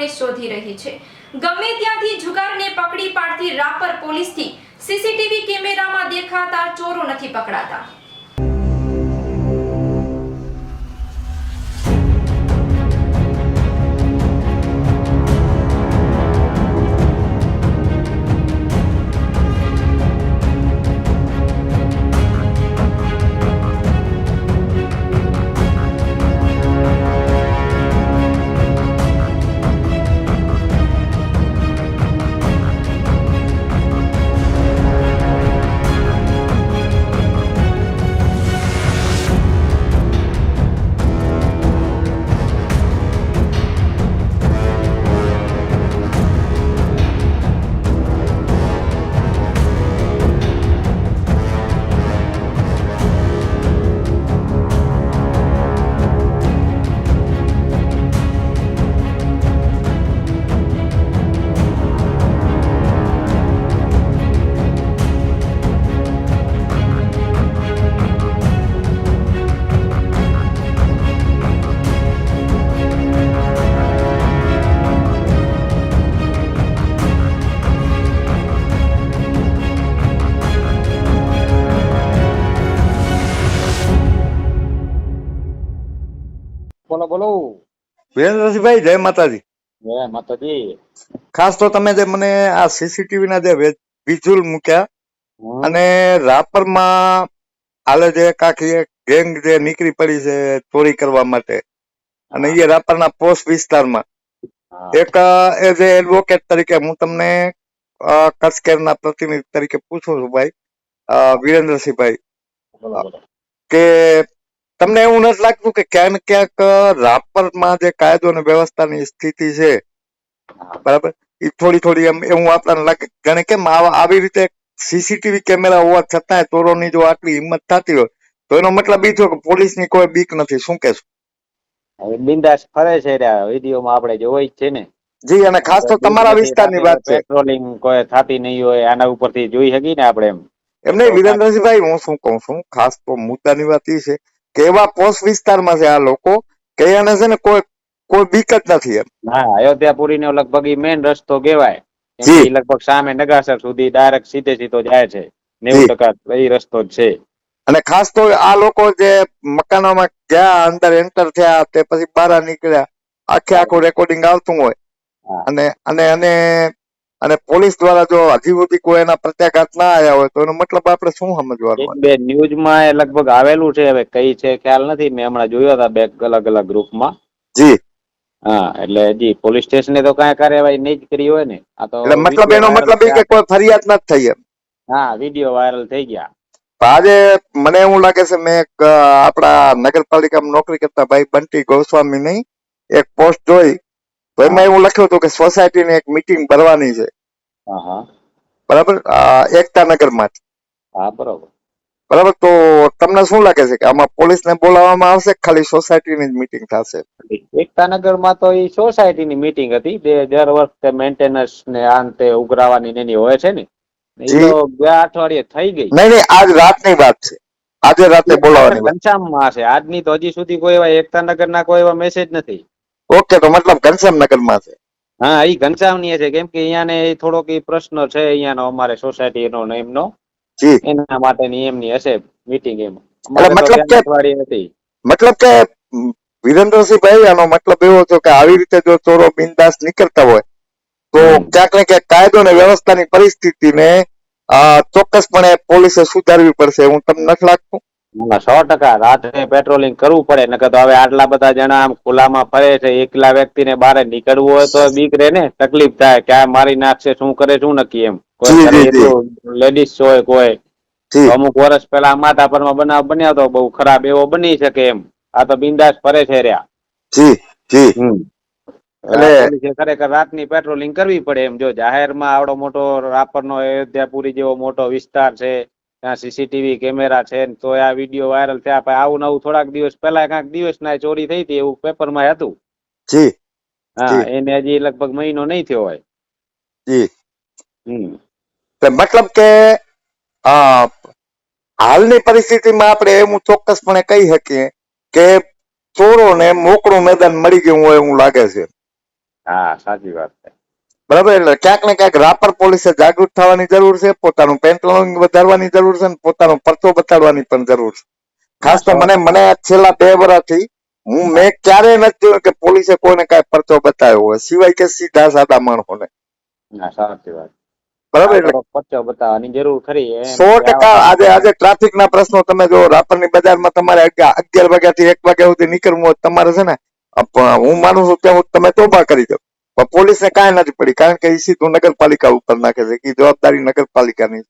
જુગારીઓને શોધી રહી છે. ગમે ત્યાંથી જુગારને પકડી પાડતી રાપર પોલીસથી સીસીટીવી કેમેરામાં દેખાતા ચોરો નથી પકડાતા. બોલો બોલો. વિરેન્દ્રસિંહભાઈ જય માતાજી. જય માતાજી. ખાસ તો તમે જે મને આ સીસીટીવી ના જે વિઝ્યુઅલ મૂક્યા. અને રાપરમાં હાલે જે કાકી ગેંગ જે નીકળી પડી છે ચોરી કરવા માટે અને એ રાપરના પોસ્ટ વિસ્તારમાં. એક એઝ એ એડવોકેટ તરીકે હું તમને કચ્છ કેરના પ્રતિનિધિ તરીકે પૂછું છું ભાઈ વિરેન્દ્રસિંહભાઈ કે તમને એવું નથી લાગતું કે ક્યાંક ક્યાંક રાપરમાં જે કાયદો અને વ્યવસ્થાની સ્થિતિ છે? બરાબર? એ થોડી થોડી એમ એવું આપણને લાગે. જાણે કેમ આવી રીતે સીસીટીવી કેમેરા હોવા છતાંય ચોરોની જો આટલી હિંમત થતી હોય તો એનો મતલબ એ થયો કે પોલીસની કોઈ બીક નથી. શું કહેશો? હવે બિંદાસ ફરે છે વિડીયોમાં આપણે જોઈ જ છે ને. જી અને ખાસ તો તમારા વિસ્તારની વાત છે. પેટ્રોલિંગ કોઈ થતી નહીં હોય આના ઉપરથી જોઈ શકીએ ને આપણે એમ. એમ નહીં વિરેન્દ્રસિંહભાઈ હું શું કહું છું? ખાસ તો મુદ્દાની વાત એ છે કે એવા પોસ્ટ વિસ્તારમાં છે આ લોકો કે એને છે ને કોઈ કોઈ બીક જ નથી એમ. હા અયોધ્યાપુરી નો લગભગ ઈ મેઇન રસ્તો કહેવાય. જી. લગભગ સામે નગાસર સુધી ડાયરેક્ટ સીધે સીધો જાય છે. નેવું ટકા એ રસ્તો જ છે. અને ખાસ તો આ લોકો જે મકાનોમાં ગયા અંદર એન્ટર થયા તે પછી બહાર નીકળ્યા આખે આખું રેકોર્ડિંગ આવતું હોય. અને અને અને અને પોલીસ દ્વારા જો હજી સુધી કોઈ એના પ્રત્યાઘાત ના આવ્યા હોય તો એનો મતલબ આપણે શું સમજવાનું બે ન્યૂઝમાં એ લગભગ આવેલું છે હવે કઈ છે ખ્યાલ નથી. મેં હમણાં જોયો હતા બે અલગ અલગ ગ્રુપમાં. જી. હા એટલે જી પોલીસ સ્ટેશને તો કાંઈ કાર્યવાહી નહીં જ કરી હોય ને. આ તો એટલે મતલબ એનો મતલબ એ કે કોઈ ફરિયાદ નથી થઈ એમ. હા વીડિયો વાયરલ થઈ ગયા. આજે મને એવું લાગે છે મેં એક આપણા નગરપાલિકામાં નોકરી કરતા ભાઈ બંટી ગોસ્વામી નહીં એક પોસ્ટ જોઈ. તો એમાં એવું લખ્યું હતું કે સોસાયટીની એક મીટિંગ ભરવાની છે. બરાબર? આ એકતા નગરમાં હા બરાબર. બરાબર? તો તમને શું લાગે છે કે આમાં પોલીસને બોલાવવામાં આવશે ખાલી સોસાયટીની જ મીટિંગ થશે? એકતાનગરમાં તો એ સોસાયટીની મીટિંગ હતી. જે દર વખતે મેન્ટેનન્સ ને આ ને તે ઉઘરાવાની એની હોય છે ને. એ તો બે અઠવાડિયે થઈ ગઈ. નહીં નહીં આજ રાતની વાત છે. આજે રાતે બોલાવવાની ઘનશ્યામમાં છે. આજની તો હજી સુધી કોઈ એવા એકતાનગરના કોઈ એવા મેસેજ નથી. ઓકે તો મતલબ ઘનશ્યામ નગરમાં છે. હા એ ઘનશ્યામની છે. કેમ કે અહીંયા ને થોડોક એ પ્રશ્ન છે અહીંયાનો અમારે સોસાયટીનો ને એમનો. એના માટેની એમની હશે મીટિંગ એમ. મતલબ કે- મતલબ કે મ, વિરેન્દ્રસિંહભાઈ આનો મતલબ એવો છે કે આવી રીતે જો ચોરો બિંદાસ નીકળતા હોય તો. ક્યાંક ને ક્યાંક કાયદો ને વ્યવસ્થાની પરિસ્થિતિને ચોક્કસપણે પોલીસે સુધારવી પડશે. હું તમને નથી લાગતું? સો ટકા રાત્રે પેટ્રોલિંગ કરવું પડે નકર તો હવે આટલા બધા જણા આમ ખુલ્લામાં ફરે છે એકલા વ્યક્તિને બહાર નીકળવું હોય તો બીક રે ને તકલીફ થાય કે આ મારી નાખશે શું કરે શું નક્કી એમ. લેડીઝ હોય કોઈ. અમુક વર્ષ પેલા માધાપરમાં બનાવ બન્યા તો બહુ ખરાબ એવો બની શકે એમ. આ તો બિંદાસ ફરે છે રહ્યા. જી જી. એટલે એટલે- ખરેખર રાતની પેટ્રોલિંગ કરવી પડે એમ. જો જાહેરમાં આવડો મોટો રાપરનો અયોધ્યાપુરી જેવો મોટો વિસ્તાર છે ત્યાં સીસીટીવી કેમેરા છે ને તો આ વીડિયો વાયરલ થયા પછી આવું નવું થોડાક દિવસ પહેલા કાંઈક દિવસ ના ચોરી થઈ હતી એવું પેપરમાં હતું. જી. હા એને હજી લગભગ મહિનો નહીં થયો હોય. જી. હમ. મતલબ કે હાલની પરિસ્થિતિમાં આપણે એવું ચોક્કસપણે કહી શકીએ કે ચોરોને મોકળું મેદાન મળી ગયું હોય એવું લાગે છે. હા સાચી વાત બરાબર? એટલે ક્યાંક ને ક્યાંક રાપર પોલીસે જાગૃત થવાની જરૂર છે પોતાનું પેન્ટલોંગ વધારવાની જરૂર છે અને પોતાનો પરચો બતાડવાની પણ જરૂર છે. ખાસ તો મને મને છેલ્લા બે વર્ષથી હું મેં ક્યારેય નથી જોયું કે પોલીસે કોઈને કઈ પરચો બતાવ્યો હોય સિવાય કે સીધા સાદા માણસોને. ના સાચી વાત. બરાબર? એટલે પરચો બતાવવાની જરૂર ખરી સો ટકા આજે આજે ટ્રાફિક ના પ્રશ્નો તમે જો રાપરની બજારમાં તમારે અગિયાર વાગ્યા થી એક વાગ્યા સુધી નીકળવું હોય તમારે છે ને હું માનું છું ત્યાં હું તમે તોબા કરી દો. પણ પોલીસને કાંઈ નથી પડી કારણ કે એ સીધું નગરપાલિકા ઉપર નાખે છે કે જવાબદારી નગરપાલિકાની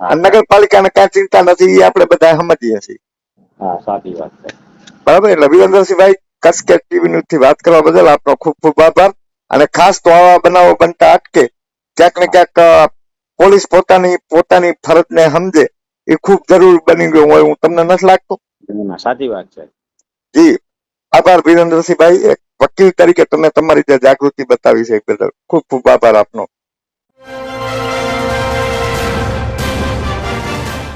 નગરપાલિકાને કાંઈ ચિંતા નથી એ આપણે બધા સમજીએ છીએ સાચી વાત છે બરાબર એટલે વિરેન્દ્રસિંહભાઈ કસકેટ ટીવી ન્યૂઝથી વાત કરવા બદલ આપનો ખૂબ ખૂબ આભાર અને ખાસ તો આવા બનાવો બનતા અટકે ક્યાંક ને ક્યાંક પોલીસ પોતાની પોતાની ફરજને સમજે એ ખૂબ જરૂર બની ગયું હોય હું તમને નથી લાગતું સાચી વાત છે જી આભાર વિરેન્દ્રસિંહભાઈ એક વકીલ તરીકે તમે તમારી જે જાગૃતિ બતાવી છે એ બદલ ખૂબ ખૂબ આભાર આપનો.